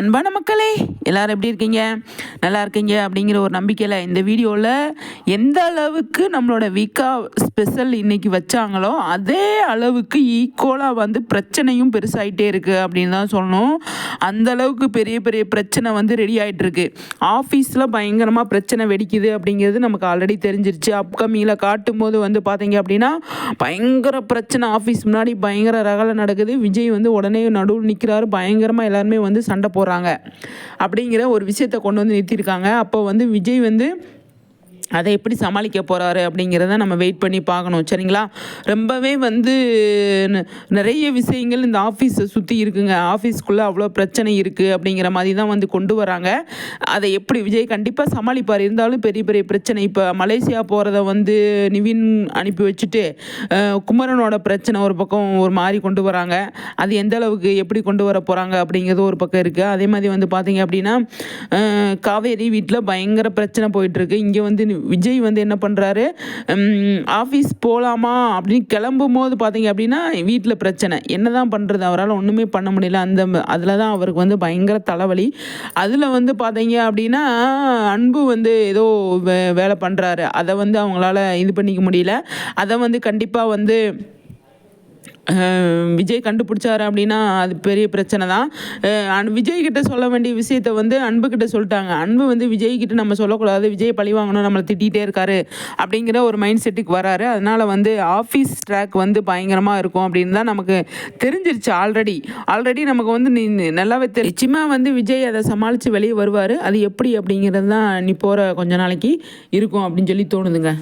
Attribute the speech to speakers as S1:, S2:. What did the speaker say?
S1: அன்பான மக்களே எல்லோரும் எப்படி இருக்கீங்க? நல்லா இருக்கீங்க அப்படிங்கிற ஒரு நம்பிக்கையில் இந்த வீடியோவில் எந்த அளவுக்கு நம்மளோட வீக்கா ஸ்பெஷல் இன்னைக்கு வச்சாங்களோ அதே அளவுக்கு ஈக்குவலாக வந்து பிரச்சனையும் பெருசாயிட்டே இருக்குது அப்படின்னு தான் சொல்லணும். அந்த அளவுக்கு பெரிய பெரிய பிரச்சனை வந்து ரெடி ஆகிட்டுருக்கு ஆஃபீஸில் பயங்கரமாக பிரச்சனை வெடிக்குது அப்படிங்கிறது நமக்கு ஆல்ரெடி தெரிஞ்சிருச்சு. அப்கமிங்கில் காட்டும் போது வந்து பார்த்தீங்க அப்படின்னா பயங்கர பிரச்சனை. ஆஃபீஸ் முன்னாடி பயங்கர ரகலை நடக்குது. விஜய் வந்து உடனே நடுவில் நிற்கிறாரு பயங்கரமாக எல்லாருமே வந்து சண்டை போகிறாங்க அப்படிங்கிற ஒரு விஷயத்தை கொண்டு வந்து நிறுத்தியிருக்காங்க. அப்போ வந்து விஜய் வந்து அதை எப்படி சமாளிக்க போகிறாரு அப்படிங்கிறத நம்ம வெயிட் பண்ணி பார்க்கணும். சரிங்களா? ரொம்பவே வந்து ந- நிறைய விஷயங்கள் இந்த ஆஃபீஸை சுற்றி இருக்குங்க. ஆஃபீஸ்க்குள்ளே அவ்வளோ பிரச்சனை இருக்குது அப்படிங்கிற மாதிரி தான் வந்து கொண்டு வராங்க. அதை எப்படி விஜய் கண்டிப்பாக சமாளிப்பார்? இருந்தாலும் பெரிய பெரிய பிரச்சனை. இப்போ மலேசியா போகிறத வந்து நிவின் அனுப்பி வச்சுட்டு குமரனோட பிரச்சனை ஒரு பக்கம் ஒரு மாதிரி கொண்டு வராங்க. அது எந்த அளவுக்கு எப்படி கொண்டு வர போகிறாங்க அப்படிங்கிறது ஒரு பக்கம் இருக்குது அதே மாதிரி வந்து பார்த்தீங்க அப்படின்னா காவேரி வீட்டில் பயங்கர பிரச்சனை போயிட்டுருக்கு இங்கே வந்து விஜய் வந்து என்ன பண்ணுறாரு ஆஃபீஸ் போகலாமா அப்படின்னு கிளம்பும் போது பார்த்தீங்க அப்படின்னா வீட்டில் பிரச்சனை. என்ன தான் பண்ணுறது அவரால் ஒன்றுமே பண்ண முடியல. அந்த அதில் தான் அவருக்கு வந்து பயங்கர தலைவலி. அதில் வந்து பார்த்தீங்க அப்படின்னா அன்பு வந்து ஏதோ வே வேலை பண்ணுறாரு அதை வந்து அவங்களால இது பண்ணிக்க முடியல. அதை வந்து கண்டிப்பாக வந்து விஜய் கண்டுபிடிச்சாரு அப்படின்னா அது பெரிய பிரச்சனை தான். விஜய் கிட்ட சொல்ல வேண்டிய விஷயத்த வந்து அன்பு கிட்ட சொல்லிட்டாங்க. அன்பு வந்து விஜய் கிட்ட நம்ம சொல்லக்கூடாது. விஜய் பழி வாங்கணும் நம்மளை திட்டிகிட்டே இருக்காரு அப்படிங்கிற ஒரு மைண்ட் செட்டுக்கு வராரு. அதனால வந்து ஆஃபீஸ் ட்ராக் வந்து பயங்கரமாக இருக்கும் அப்படின்னு தான் நமக்கு தெரிஞ்சிருச்சு ஆல்ரெடி ஆல்ரெடி நமக்கு வந்து நீ நல்லாவே தெரிச்சுமா வந்து விஜய் அதை சமாளித்து வெளியே வருவார். அது எப்படி அப்படிங்கிறது தான் நீ போகிற கொஞ்ச நாளைக்கு இருக்கும் அப்படின்னு சொல்லி தோணுதுங்க.